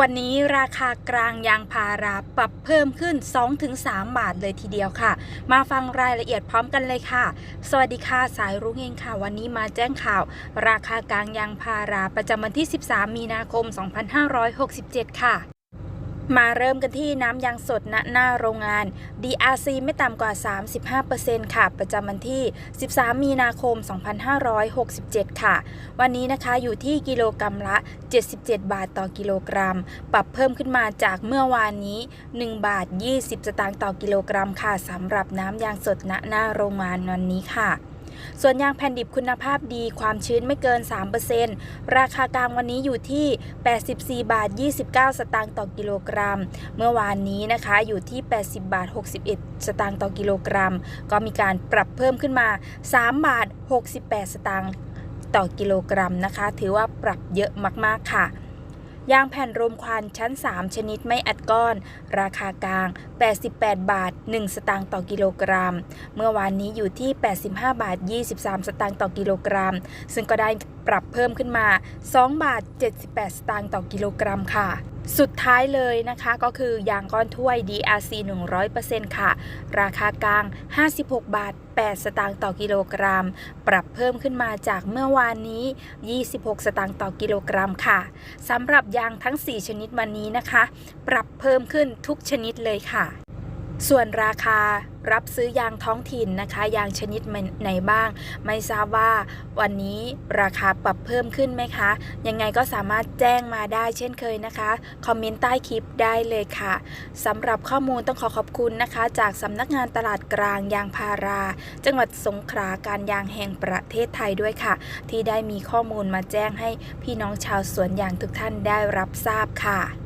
วันนี้ราคากลางยางพาราปรับเพิ่มขึ้น 2-3 บาทเลยทีเดียวค่ะ มาฟังรายละเอียดพร้อมกันเลยค่ะ สวัสดีค่ะสายรุ้งเองค่ะ วันนี้มาแจ้งข่าว ราคากลางยางพาราประจำวันที่ 13 มีนาคม 2567 ค่ะ มาเริ่มกันที่น้ำยางสดณหน้าโรงงาน DRC ไม่ต่ำกว่า 35%ค่ะ ประจำวันที่ 13 มีนาคม 2567 ค่ะ วันนี้นะคะอยู่ที่กิโลกรัมละ 77 บาทต่อกิโลกรัม ปรับเพิ่มขึ้นมาจากเมื่อวานนี้ 1 บาท 20 สตางค์ต่อกิโลกรัมค่ะสำหรับน้ำยางสดณหน้าโรงงานวันนี้ค่ะ ส่วนยางแผ่นดิบคุณภาพดีความชื้นไม่เกิน 3%ราคากลางวันนี้อยู่ที่ 84 บาท 29 สตางค์ต่อกิโลกรัม เมื่อวานนี้นะคะอยู่ที่ 80 บาท 61 สตางค์ต่อกิโลกรัม ก็มีการปรับเพิ่มขึ้นมา 3 บาท 68 สตางค์ต่อกิโลกรัมนะคะ ถือว่าปรับเยอะมากๆค่ะ ยางแผ่นรมควันชั้น 3 ชนิดไม่อัดก้อน ราคากลาง 88 บาท 1 สตางค์ต่อกิโลกรัม เมื่อวานนี้อยู่ที่ 85 บาท 23 สตางค์ต่อกิโลกรัม ซึ่งก็ได้ ปรับเพิ่มขึ้นมา 2 บาท 78 สตางค์ต่อกิโลกรัมค่ะสุดท้ายเลยนะคะก็คือยางก้อนถ้วย DRC 100%ค่ะ ราคากลาง 56 บาท 8 สตางค์ต่อกิโลกรัม ปรับเพิ่มขึ้นมาจากเมื่อวานนี้ 26 สตางค์ต่อกิโลกรัมค่ะสำหรับยางทั้ง 4 ชนิดวันนี้นะคะ ปรับเพิ่มขึ้นทุกชนิดเลยค่ะ ส่วนราคารับซื้อยางท้องถิ่นนะคะ ยางชนิดไหนบ้าง ไม่ทราบว่าวันนี้ราคาปรับเพิ่มขึ้นไหมคะ ยังไงก็สามารถแจ้งมาได้เช่นเคยนะคะ คอมเมนต์ใต้คลิปได้เลยค่ะสำหรับข้อมูลต้องขอขอบคุณนะคะ จากสำนักงานตลาดกลางยางพารา จังหวัดสงขลาการยางแห่งประเทศไทยด้วยค่ะ ที่ได้มีข้อมูลมาแจ้งให้พี่น้องชาวสวนยางทุกท่านได้รับทราบค่ะ